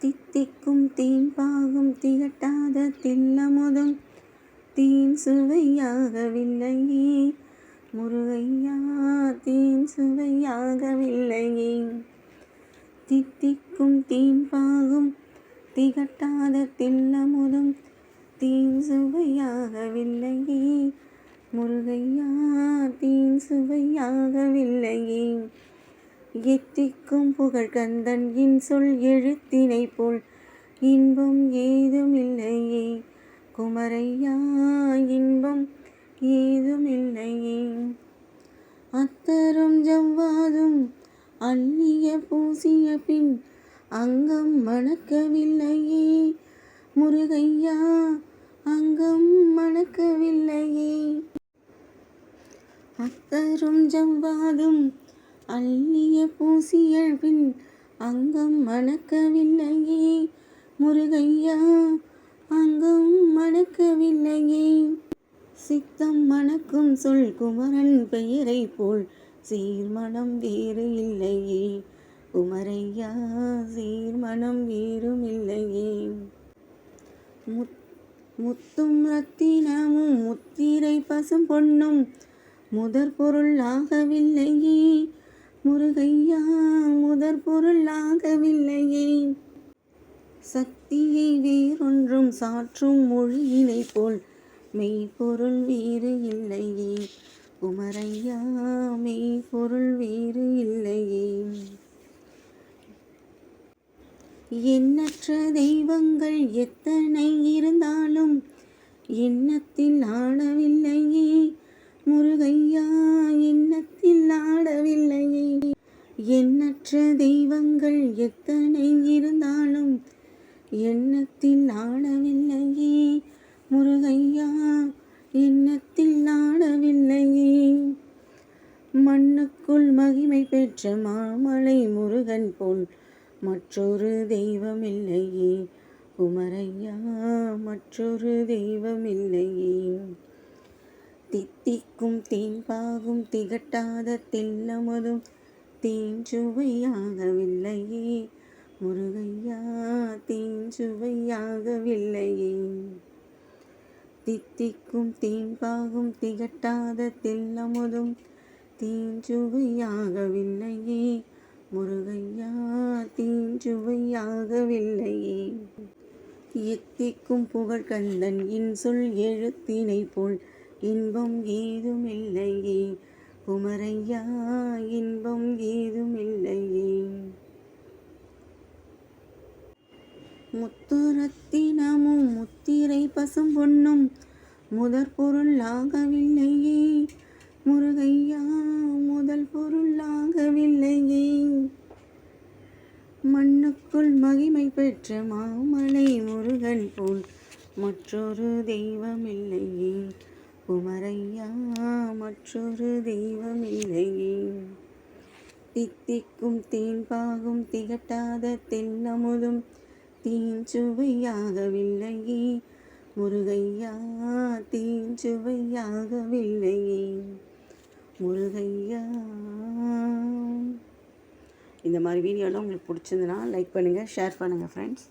தித்திக்கும் தீன் பாகும் திகட்டாத தில்லமுதும் தீன் சுவையாகவில்லையே. முருகையா தீன் சுவையாகவில்லையே. தித்திக்கும் தீன் பாகும் திகட்டாத தில்லமுதும் தீன் சுவையாகவில்லையே. முருகையா தீன் சுவையாகவில்லையே. எத்திக்கும் புகழ் கந்தன் இன் சொல் எழுத்தினை போல் இன்பம் ஏதுமில்லையே. குமரையா இன்பம் ஏதுமில்லையே. அத்தரும் ஜவ்வாதும் அள்ளிய பூசிய பின் அங்கம் மணக்கவில்லையே. முருகையா அங்கம் மணக்கவில்லையே. அத்தரும் ஜவ்வாதும் அள்ளிய பூசியழ்வின் பின் அங்கம் மணக்கவில்லையே. முருகையா அங்கம் மணக்கவில்லையே. சித்தம் மணக்கும் சொல் குமரன் பெயரை போல் சீர்மணம் வேறு இல்லையே. குமரையா சீர்மணம் வேறும் இல்லையே. முத் முத்தும் ரத்தினமும் முத்திரை பசும் பொன்னும் முதற் பொருள் ஆகவில்லையே. முருகையா முதற் பொருளாகவில்லையே. சக்தியை வேறொன்றும் சாற்றும் மொழியினை போல் மெய்ப்பொருள் வேறு இல்லையே. குமரையா மெய்ப்பொருள் வேறு இல்லையே. எண்ணற்ற தெய்வங்கள் எத்தனை இருந்தாலும் எண்ணத்தில் ஆடவில்லையே முருகையா எண்ணத்தில் ஆடவில்லையே முருகையா எண்ணத்தில் ஆடவில்லையே மண்ணுக்குள் மகிமை பெற்ற மாமலை முருகன் போல் மற்றொரு தெய்வமில்லையே. குமரையா மற்றொரு தெய்வமில்லையே. தித்திக்கும் தேன்பாகும் திகட்டாத தில்லமதும் தேன் சுவையாகவில்லையே. முருகையா தேன் சுவையாகவில்லையே. தித்திக்கும் தீம்பாகும் திகட்டாத தில்லமுதும் தீன் சுவையாகவில்லையே. முருகையா தீஞ்சுவையாகவில்லையே எத்திக்கும் புகழ் இன்சொல் எழுத்தினை போல் இன்பம் ஏதுமில்லையே. குமரையா இன்பம் ஏதுமில்லையே. முத்துரத்தினமும் முத்திரை பசும் பொன்னும் முதற் பொருள் ஆகவில்லையே முருகையா முதல் பொருள் ஆகவில்லையே மண்ணுக்குள் மகிமை பெற்ற மாமலை முருகன் போல் மற்றொரு தெய்வமில்லையே. குமரையா மற்றொரு தெய்வமில்லையே. தித்திக்கும் தேன்பாகும் திகட்டாத தென்னமுதும் தீன் சுவையாகவில்லையே முருகையா தீன் சுவையாகவில்லையே முருகையா. இந்த மாதிரி வீடியோலாம் உங்களுக்கு பிடிச்சிருந்துன்னா லைக் பண்ணுங்கள் ஷேர் பண்ணுங்கள் ஃப்ரெண்ட்ஸ்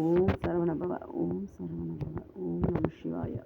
ஓம் சரவணபவ ஓம் சரவணபவ ஓம் நம சிவாயா.